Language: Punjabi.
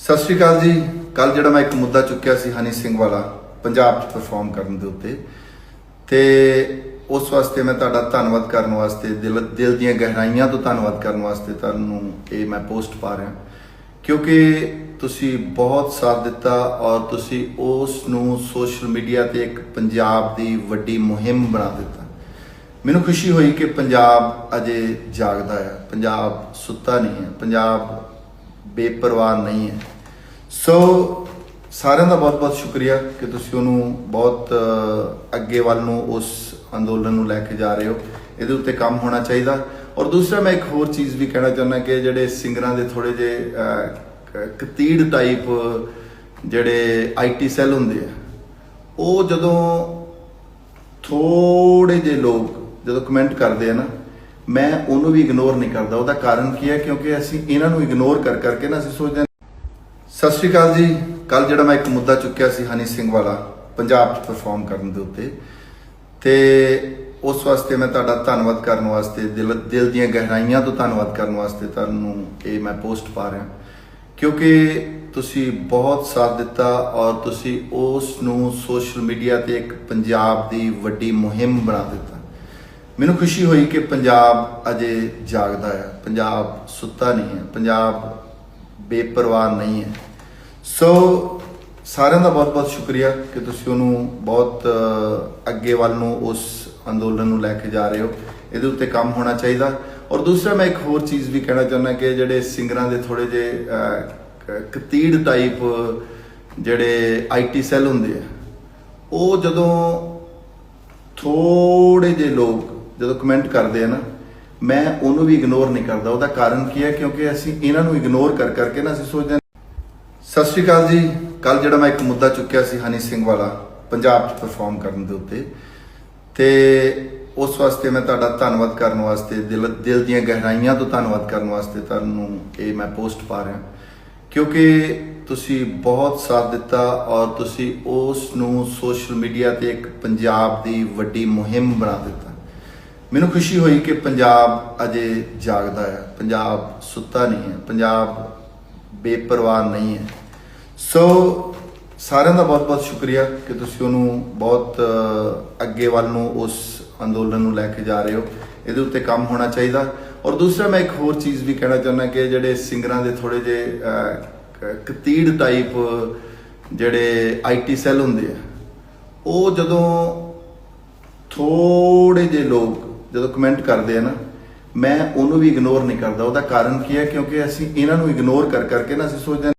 ਸਤਿ ਸ਼੍ਰੀ ਅਕਾਲ ਜੀ। ਕੱਲ ਜਿਹੜਾ ਮੈਂ ਇੱਕ ਮੁੱਦਾ ਚੁੱਕਿਆ ਸੀ ਹਨੀ ਸਿੰਘ ਵਾਲਾ, ਪੰਜਾਬ 'ਚ ਪਰਫਾਰਮ ਕਰਨ ਦੇ ਉੱਤੇ। ਤੇ ਉਸ ਵਾਸਤੇ ਮੈਂ ਤੁਹਾਡਾ ਧੰਨਵਾਦ ਕਰਨ ਵਾਸਤੇ, ਦਿਲ ਦਿਲ ਦੀਆਂ ਗਹਿਰਾਈਆਂ ਤੋਂ ਧੰਨਵਾਦ ਕਰਨ ਵਾਸਤੇ ਤੁਹਾਨੂੰ ਇਹ ਮੈਂ ਪੋਸਟ ਪਾ ਰਿਹਾ। ਕਿਉਂਕਿ ਤੁਸੀਂ ਬਹੁਤ ਸਾਥ ਦਿੱਤਾ ਔਰ ਤੁਸੀਂ ਉਸ ਨੂੰ ਸੋਸ਼ਲ ਮੀਡੀਆ ਤੇ ਇੱਕ ਪੰਜਾਬ ਦੀ ਵੱਡੀ ਮੁਹਿੰਮ ਬਣਾ ਦਿੱਤਾ। ਮੈਨੂੰ ਖੁਸ਼ੀ ਹੋਈ ਕਿ ਪੰਜਾਬ ਅਜੇ ਜਾਗਦਾ ਹੈ ਪੰਜਾਬ ਸੁੱਤਾ ਨਹੀਂ ਹੈ ਪੰਜਾਬ ਬੇਪਰਵਾਹ ਨਹੀਂ ਹੈ। ਸੋ ਸਾਰਿਆਂ ਦਾ ਬਹੁਤ-ਬਹੁਤ ਸ਼ੁਕਰੀਆ ਕਿ ਤੁਸੀਂ ਉਹਨੂੰ ਬਹੁਤ ਅੱਗੇ ਵੱਲ ਨੂੰ ਉਸ ਅੰਦੋਲਨ ਨੂੰ ਲੈ ਕੇ ਜਾ ਰਹੇ ਹੋ। ਇਹਦੇ ਉੱਤੇ ਕੰਮ ਹੋਣਾ ਚਾਹੀਦਾ। ਔਰ ਦੂਸਰਾ, ਮੈਂ ਇੱਕ ਹੋਰ ਚੀਜ਼ ਵੀ ਕਹਿਣਾ ਚਾਹੁੰਦਾ ਕਿ ਜਿਹੜੇ ਸਿੰਗਰਾਂ ਦੇ ਥੋੜੇ ਜੇ ਕਤੀੜ ਟਾਈਪ ਜਿਹੜੇ ਆਈਟੀ ਸੈੱਲ ਹੁੰਦੇ ਆ, ਉਹ ਜਦੋਂ ਥੋੜੇ ਜਿਹੇ ਲੋਕ ਜਦੋਂ ਕਮੈਂਟ ਕਰਦੇ ਆ ਨਾ ਮੈਂ ਉਹਨੂੰ ਵੀ ਇਗਨੋਰ ਨਹੀਂ ਕਰਦਾ। ਉਹਦਾ ਕਾਰਨ ਕੀ ਹੈ? ਕਿਉਂਕਿ ਅਸੀਂ ਇਹਨਾਂ ਨੂੰ ਇਗਨੋਰ ਕਰ ਕਰਕੇ ਨਾ ਅਸੀਂ ਸੋਚਦੇ ਹਾਂ ਸਤਿ ਸ਼੍ਰੀ ਅਕਾਲ ਜੀ। ਕੱਲ ਜਿਹੜਾ ਮੈਂ ਇੱਕ ਮੁੱਦਾ ਚੁੱਕਿਆ ਸੀ ਹਨੀ ਸਿੰਘ ਵਾਲਾ, ਪੰਜਾਬ 'ਚ ਪਰਫਾਰਮ ਕਰਨ ਦੇ ਉੱਤੇ। ਤੇ ਉਸ ਵਾਸਤੇ ਮੈਂ ਤੁਹਾਡਾ ਧੰਨਵਾਦ ਕਰਨ ਵਾਸਤੇ, ਦਿਲ ਦਿਲ ਦੀਆਂ ਗਹਿਰਾਈਆਂ ਤੋਂ ਧੰਨਵਾਦ ਕਰਨ ਵਾਸਤੇ ਤੁਹਾਨੂੰ ਇਹ ਮੈਂ ਪੋਸਟ ਪਾ ਰਿਹਾ। ਕਿਉਂਕਿ ਤੁਸੀਂ ਬਹੁਤ ਸਾਥ ਦਿੱਤਾ ਔਰ ਤੁਸੀਂ ਉਸ ਨੂੰ ਸੋਸ਼ਲ ਮੀਡੀਆ ਤੇ ਇੱਕ ਪੰਜਾਬ ਦੀ ਵੱਡੀ ਮੁਹਿੰਮ ਬਣਾ ਦਿੱਤਾ। ਮੈਨੂੰ ਖੁਸ਼ੀ ਹੋਈ ਕਿ ਪੰਜਾਬ ਅਜੇ ਜਾਗਦਾ ਹੈ। ਪੰਜਾਬ ਸੁੱਤਾ ਨਹੀਂ ਹੈ। ਪੰਜਾਬ ਬੇਪਰਵਾਹ ਨਹੀਂ ਹੈ। ਸੋ ਸਾਰਿਆਂ ਦਾ ਬਹੁਤ-ਬਹੁਤ ਸ਼ੁਕਰੀਆ ਕਿ ਤੁਸੀਂ ਉਹਨੂੰ ਬਹੁਤ ਅੱਗੇ ਵੱਲ ਨੂੰ ਉਸ ਅੰਦੋਲਨ ਨੂੰ ਲੈ ਕੇ ਜਾ ਰਹੇ ਹੋ। ਇਹਦੇ ਉੱਤੇ ਕੰਮ ਹੋਣਾ ਚਾਹੀਦਾ। ਔਰ ਦੂਸਰਾ ਮੈਂ ਇੱਕ ਹੋਰ ਚੀਜ਼ ਵੀ ਕਹਿਣਾ ਚਾਹੁੰਦਾ ਕਿ ਜਿਹੜੇ ਸਿੰਗਰਾਂ ਦੇ ਥੋੜੇ ਜੇ ਕਤੀੜ ਟਾਈਪ ਜਿਹੜੇ ਆਈਟੀ ਸੈੱਲ ਹੁੰਦੇ ਆ, ਉਹ ਜਦੋਂ ਥੋੜੇ ਜਿਹੇ ਲੋਕ ਜਦੋਂ ਕਮੈਂਟ ਕਰਦੇ ਆ ਨਾ, ਮੈਂ ਉਹਨੂੰ ਵੀ ਇਗਨੋਰ ਨਹੀਂ ਕਰਦਾ। ਉਹਦਾ ਕਾਰਨ ਕੀ ਹੈ? ਕਿਉਂਕਿ ਅਸੀਂ ਇਹਨਾਂ ਨੂੰ ਇਗਨੋਰ ਕਰ ਕਰਕੇ ਨਾ ਅਸੀਂ ਸੋਚਦੇ ਹਾਂ। ਸਤਿ ਸ਼੍ਰੀ ਅਕਾਲ ਜੀ। ਕੱਲ ਜਿਹੜਾ ਮੈਂ ਇੱਕ ਮੁੱਦਾ ਚੁੱਕਿਆ ਸੀ ਹਨੀ ਸਿੰਘ ਵਾਲਾ, ਪੰਜਾਬ 'ਚ ਪਰਫਾਰਮ ਕਰਨ ਦੇ ਉੱਤੇ। ਤੇ ਉਸ ਵਾਸਤੇ ਮੈਂ ਤੁਹਾਡਾ ਧੰਨਵਾਦ ਕਰਨ ਵਾਸਤੇ, ਦਿਲ ਦਿਲ ਦੀਆਂ ਗਹਿਰਾਈਆਂ ਤੋਂ ਧੰਨਵਾਦ ਕਰਨ ਵਾਸਤੇ ਤੁਹਾਨੂੰ ਇਹ ਮੈਂ ਪੋਸਟ ਪਾ ਰਿਹਾ। ਕਿਉਂਕਿ ਤੁਸੀਂ ਬਹੁਤ ਸਾਥ ਦਿੱਤਾ ਔਰ ਤੁਸੀਂ ਉਸ ਨੂੰ ਸੋਸ਼ਲ ਮੀਡੀਆ ਤੇ ਇੱਕ ਪੰਜਾਬ ਦੀ ਵੱਡੀ ਮੁਹਿੰਮ ਬਣਾ ਦਿੱਤਾ। ਮੈਨੂੰ ਖੁਸ਼ੀ ਹੋਈ ਕਿ ਪੰਜਾਬ ਅਜੇ ਜਾਗਦਾ ਹੈ, ਪੰਜਾਬ ਸੁੱਤਾ ਨਹੀਂ ਹੈ, ਪੰਜਾਬ ਬੇਪਰਵਾਹ ਨਹੀਂ ਹੈ। ਸੋ ਸਾਰਿਆਂ ਦਾ ਬਹੁਤ-ਬਹੁਤ ਸ਼ੁਕਰੀਆ ਕਿ ਤੁਸੀਂ ਉਹਨੂੰ ਬਹੁਤ ਅੱਗੇ ਵੱਲ ਨੂੰ ਉਸ ਅੰਦੋਲਨ ਨੂੰ ਲੈ ਕੇ ਜਾ ਰਹੇ ਹੋ। ਇਹਦੇ ਉੱਤੇ ਕੰਮ ਹੋਣਾ ਚਾਹੀਦਾ। ਔਰ ਦੂਸਰਾ ਮੈਂ ਇੱਕ ਹੋਰ ਚੀਜ਼ ਵੀ ਕਹਿਣਾ ਚਾਹੁੰਦਾ ਕਿ ਜਿਹੜੇ ਸਿੰਗਰਾਂ ਦੇ ਥੋੜੇ ਜੇ ਕਤੀੜ ਟਾਈਪ ਜਿਹੜੇ ਆਈਟੀ ਸੈੱਲ ਹੁੰਦੇ ਆ, ਉਹ ਜਦੋਂ ਥੋੜੇ ਜਿਹੇ ਲੋਕ ਜਦੋਂ ਕਮੈਂਟ ਕਰਦੇ ਆ ਨਾ, ਮੈਂ ਉਹਨੂੰ ਵੀ ਇਗਨੋਰ ਨਹੀਂ ਕਰਦਾ। ਉਹਦਾ ਕਾਰਨ ਕੀ ਹੈ? ਕਿਉਂਕਿ ਅਸੀਂ ਇਹਨਾਂ ਨੂੰ ਇਗਨੋਰ ਕਰ ਕਰਕੇ ਨਾ ਅਸੀਂ ਸੋਚਦੇ ਹਾਂ